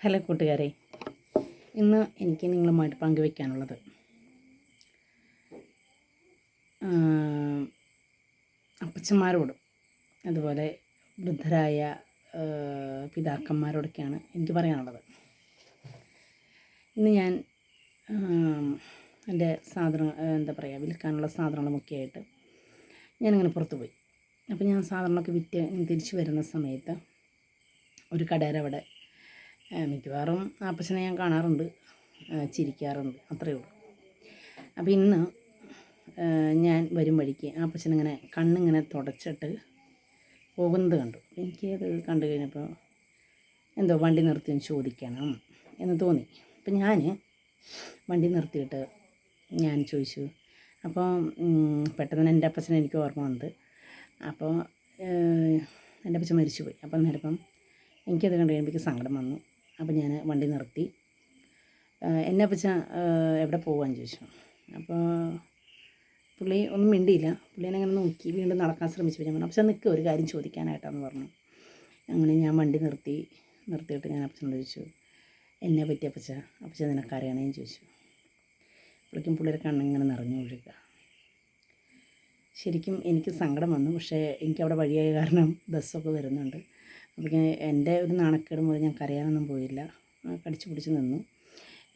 Hello കൂട്ടുകാരെ ഇന്ന് എനിക്ക് നിങ്ങളുമായിട്ട് പങ്കുവെക്കാനുള്ളത് അപ്പച്ചന്മാരോട് അതുപോലെ വൃദ്ധരായ പിതാക്കന്മാരോടൊക്കെയാണ് എനിക്ക് പറയാനുള്ളത്. ഇന്ന് ഞാൻ എന്റെ സാധനം എന്താ പറയുക വിൽക്കാനുള്ള സാധനങ്ങളുമൊക്കെ ആയിട്ട് ഞാനിങ്ങനെ പുറത്ത് പോയി അപ്പോൾ ഞാൻ സാധനങ്ങളൊക്കെ വിറ്റ് തിരിച്ചു വരുന്ന സമയത്ത് ഒരു കടയുടെ ആ, മിക്കവാറും ആപ്പച്ചനെ ഞാൻ കാണാറുണ്ട്. ചിരിക്കാറുണ്ട്. അത്രയേ ഉള്ളൂ. അപ്പോൾ ഇന്ന് ഞാൻ വരും വഴിക്ക് ആപ്പച്ചനിങ്ങനെ കണ്ണിങ്ങനെ തുടച്ചിട്ട് പോകുന്നത് കണ്ടു. എനിക്കത് കണ്ടു കഴിഞ്ഞപ്പോൾ എന്തോ വണ്ടി നിർത്തി ചോദിക്കണം എന്ന് തോന്നി. അപ്പം ഞാൻ വണ്ടി നിർത്തിയിട്ട് ഞാൻ ചോദിച്ചു. അപ്പോൾ പെട്ടെന്ന് എന്റെ അപ്പച്ചനെ എനിക്ക് ഓർമ്മ വന്നത്. അപ്പോൾ എന്റെ അപ്പച്ചൻ മരിച്ചുപോയി. അപ്പം നേരപ്പം എനിക്കത് കണ്ടു കഴിയുമ്പോഴേക്ക് സങ്കടം വന്നു. അപ്പോൾ ഞാൻ വണ്ടി നിർത്തി. എന്നെ അപ്പച്ച എവിടെ പോകാൻ ചോദിച്ചു. അപ്പോൾ പുള്ളി ഒന്നും മിണ്ടിയില്ല. പുള്ളിനെ അങ്ങനെ നോക്കി വീണ്ടും നടക്കാൻ ശ്രമിച്ചു ഞാൻ പറഞ്ഞു അപ്പച്ചൻ നിൽക്കുക ഒരു കാര്യം ചോദിക്കാനായിട്ടാന്ന് പറഞ്ഞു. അങ്ങനെ ഞാൻ വണ്ടി നിർത്തി നിർത്തിയിട്ട് ഞാൻ അപ്പച്ചനോട് ചോദിച്ചു എന്നെ പറ്റി അപ്പച്ച അപ്പച്ച നിനക്കറിയണേന്ന് ചോദിച്ചു. പുള്ളിക്കും പുള്ളിയുടെ കണ്ണിങ്ങനെ നിറഞ്ഞു ഒഴുകുക ശരിക്കും എനിക്ക് സങ്കടം വന്നു. പക്ഷേ എനിക്കവിടെ വഴിയായ കാരണം ബസ്സൊക്കെ വരുന്നുണ്ട്. ഞാൻ എന്റെ ഒരു നാണക്കേട് മുതൽ ഞാൻ അറിയാനൊന്നും പോയില്ല കടിച്ചു പിടിച്ച് നിന്നു.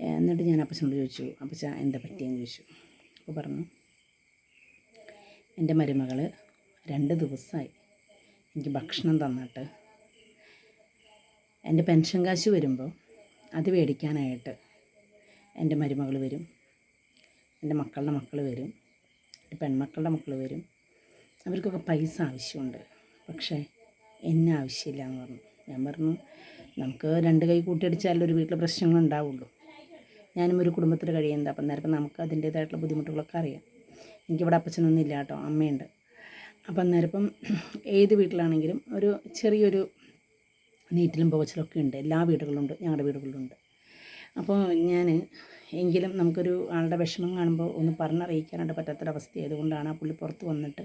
എന്നിട്ട് ഞാൻ അപ്പച്ചനോട് ചോദിച്ചു അപ്പച്ച എന്താ പറ്റിയെന്ന് ചോദിച്ചു. അപ്പോൾ പറഞ്ഞു എന്റെ മരുമകൾ രണ്ട് ദിവസമായി എനിക്ക് ഭക്ഷണം തന്നിട്ട്. എന്റെ പെൻഷൻ കാശ് വരുമ്പോൾ അത് മേടിക്കാനായിട്ട് എന്റെ മരുമകൾ വരും. എന്റെ മക്കളുടെ മക്കൾ വരും. എന്റെ പെൺമക്കളുടെ മക്കൾ വരും. അവർക്കൊക്കെ പൈസ ആവശ്യമുണ്ട്. പക്ഷേ എന്നെ ആവശ്യമില്ല എന്ന് പറഞ്ഞു. ഞാൻ പറഞ്ഞു നമുക്ക് രണ്ട് കൈ കൂട്ടിയടിച്ചാലും ഒരു വീട്ടിലെ പ്രശ്നങ്ങൾ ഉണ്ടാവുള്ളൂ. ഞാനും ഒരു കുടുംബത്തിൽ കഴിയുന്നത് അപ്പം നേരപ്പം നമുക്ക് അതിന്റേതായിട്ടുള്ള ബുദ്ധിമുട്ടുകളൊക്കെ അറിയാം. എനിക്കിവിടെ അപ്പച്ചനൊന്നും ഇല്ല കേട്ടോ അമ്മയുണ്ട്. അപ്പം നേരപ്പം ഏത് വീട്ടിലാണെങ്കിലും ഒരു ചെറിയൊരു നീറ്റിലും പുകച്ചിലൊക്കെ ഉണ്ട്. എല്ലാ വീടുകളിലുണ്ട് ഞങ്ങളുടെ വീടുകളിലുണ്ട് അപ്പോൾ ഞാൻ എങ്കിലും നമുക്കൊരു ആളുടെ വിഷമം കാണുമ്പോൾ ഒന്ന് പറഞ്ഞറിയിക്കാനായിട്ട് പറ്റാത്തൊരവസ്ഥയായതുകൊണ്ടാണ് ആ പുള്ളി പുറത്ത് വന്നിട്ട്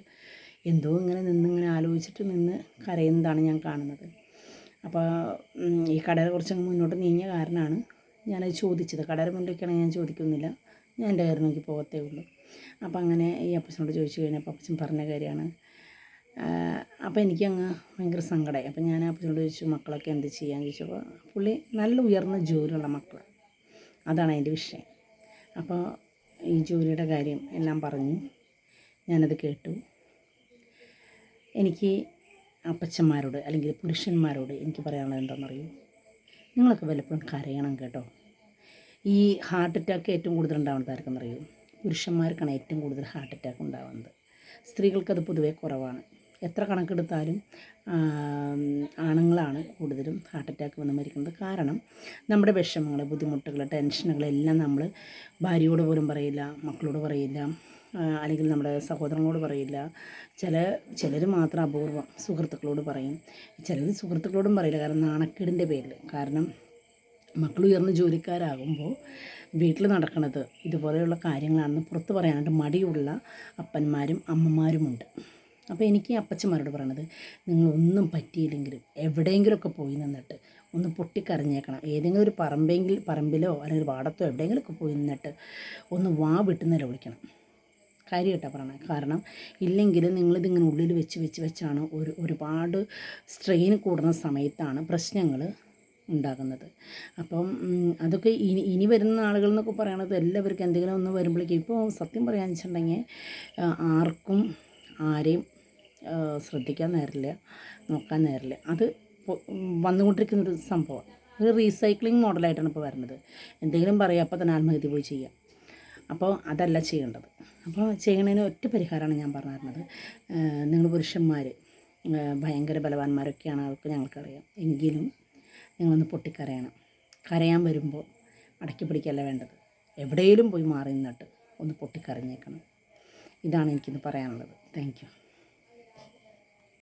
എന്തോ ഇങ്ങനെ നിന്നിങ്ങനെ ആലോചിച്ചിട്ട് നിന്ന് കരയുന്നതാണ് ഞാൻ കാണുന്നത്. അപ്പോൾ ഈ കടയെ കുറച്ചങ്ങ് മുന്നോട്ട് നീങ്ങിയ കാരണമാണ് ഞാനത് ചോദിച്ചത്. കടയുടെ മുന്നിലേക്കാണെങ്കിൽ ഞാൻ ചോദിക്കുന്നില്ല. ഞാൻ എന്റെ കാര്യം നോക്കി പോകത്തേ ഉള്ളൂ. അപ്പോൾ അങ്ങനെ ഈ അപ്പച്ചനോട് ചോദിച്ചു കഴിഞ്ഞപ്പോൾ അപ്പച്ചൻ പറഞ്ഞ കാര്യമാണ്. അപ്പോൾ എനിക്കങ്ങ് ഭയങ്കര സങ്കടമായി അപ്പോൾ ഞാൻ അപ്പച്ചനോട് ചോദിച്ചു മക്കളൊക്കെ എന്ത് ചെയ്യാൻ? ചോദിച്ചപ്പോൾ പുള്ളി നല്ല ഉയർന്ന ജോലിയുള്ള മക്കൾ അതാണ് അതിന്റെ വിഷയം. അപ്പോൾ ഈ ജോലിയുടെ കാര്യം എല്ലാം പറഞ്ഞു. ഞാനത് കേട്ടു. എനിക്ക് അപ്പച്ചന്മാരോട് അല്ലെങ്കിൽ പുരുഷന്മാരോട് എനിക്ക് പറയാനുള്ളത് എന്താണെന്നറിയോ? നിങ്ങളൊക്കെ വല്ലപ്പോഴും കരയണം കേട്ടോ. ഈ ഹാർട്ട് അറ്റാക്ക് ഏറ്റവും കൂടുതൽ ഉണ്ടാവുന്നത് ആർക്കെന്നറിയോ? പുരുഷന്മാർക്കാണ് ഏറ്റവും കൂടുതൽ ഹാർട്ട് അറ്റാക്ക് ഉണ്ടാവുന്നത്. സ്ത്രീകൾക്കത് പൊതുവേ കുറവാണ്. എത്ര കണക്കെടുത്താലും ആണുങ്ങളാണ് കൂടുതലും ഹാർട്ട് അറ്റാക്ക് വന്ന് മരിക്കുന്നത്. കാരണം നമ്മുടെ വിഷമങ്ങൾ ബുദ്ധിമുട്ടുകൾ ടെൻഷനുകൾ എല്ലാം നമ്മൾ ഭാര്യയോട് പോലും പറയില്ല മക്കളോട് പറയില്ല അല്ലെങ്കിൽ നമ്മുടെ സഹോദരങ്ങളോട് പറയില്ല. ചില ചിലർ മാത്രം അപൂർവം സുഹൃത്തുക്കളോട് പറയും. ചിലർ സുഹൃത്തുക്കളോടും പറയില്ല. കാരണം നാണക്കേടിന്റെ പേരിൽ കാരണം മക്കൾ ഉയർന്ന ജോലിക്കാരാകുമ്പോൾ വീട്ടിൽ നടക്കുന്നത് ഇതുപോലെയുള്ള കാര്യങ്ങളാണെന്ന് പുറത്ത് പറയാനായിട്ട് മടിയുള്ള അപ്പന്മാരും അമ്മമാരുമുണ്ട്. അപ്പോൾ എനിക്ക് അപ്പച്ചന്മാരോട് പറയണത് നിങ്ങളൊന്നും പറ്റിയില്ലെങ്കിലും എവിടെയെങ്കിലുമൊക്കെ പോയി നിന്നിട്ട് ഒന്ന് പൊട്ടിക്കരഞ്ഞേക്കണം. ഏതെങ്കിലും ഒരു പറമ്പെങ്കിൽ പറമ്പിലോ അല്ലെങ്കിൽ വാടത്തോ എവിടെയെങ്കിലുമൊക്കെ പോയി നിന്നിട്ട് ഒന്ന് വാ വിട്ട് നിലവിളിക്കണം. കാര്യമായിട്ടാണ് പറയണത്. കാരണം ഇല്ലെങ്കിൽ നിങ്ങളിതിങ്ങനെ ഉള്ളിൽ വെച്ച് വെച്ച് വെച്ചാണ് ഒരു ഒരുപാട് സ്ട്രെയിൻ കൂടുന്ന സമയത്താണ് പ്രശ്നങ്ങൾ ഉണ്ടാകുന്നത്. അപ്പം അതൊക്കെ ഇനി ഇനി വരുന്ന ആളുകൾ എന്നൊക്കെ പറയണത് എല്ലാവർക്കും എന്തെങ്കിലും ഒന്ന് വരുമ്പോഴേക്കും ഇപ്പോൾ സത്യം പറയാന്ന് വെച്ചിട്ടുണ്ടെങ്കിൽ ആർക്കും ആരെയും ശ്രദ്ധിക്കാൻ നേരില്ല നോക്കാൻ നേരില്ല. അത് വന്നുകൊണ്ടിരിക്കുന്നൊരു സംഭവമാണ് ഒരു റീസൈക്ലിംഗ് മോഡലായിട്ടാണ് ഇപ്പോൾ വരുന്നത്. എന്തെങ്കിലും പറയുക അപ്പോൾ തന്നെ ആത്മഹത്യ പോയി ചെയ്യാം. അപ്പോൾ അതല്ല ചെയ്യേണ്ടത്. അപ്പോൾ ചെയ്യണതിന് ഒറ്റ പരിഹാരമാണ് ഞാൻ പറഞ്ഞു തരുന്നത് നിങ്ങൾ പുരുഷന്മാർ ഭയങ്കര ബലവാന്മാരൊക്കെയാണ് അതൊക്കെ ഞങ്ങൾക്കറിയാം. എങ്കിലും നിങ്ങളൊന്ന് പൊട്ടിക്കരയണം. കരയാൻ വരുമ്പോൾ അടക്കി പിടിക്കല്ല വേണ്ടത്. എവിടെയെങ്കിലും പോയി മാറി നിന്നിട്ട് ഒന്ന് പൊട്ടിക്കരഞ്ഞേക്കണം. ഇതാണ് എനിക്കിന്ന് പറയാനുള്ളത്. താങ്ക്